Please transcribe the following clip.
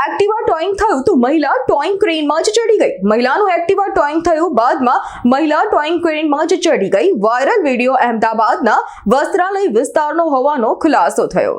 Activa towing થયું તો મહિલા ટોઈંગ ક્રેનમાં જ ચડી ગઈ. મહિલાનું એક્ટિવા ટોઈંગ થયું બાદમાં મહિલા ટોઈંગ ક્રેનમાં જ ચડી ગઈ. વાયરલ વીડિયો અહેમદાબાદના વસ્ત્રાલય વિસ્તારનો હોવાનો ખુલાસો થયો.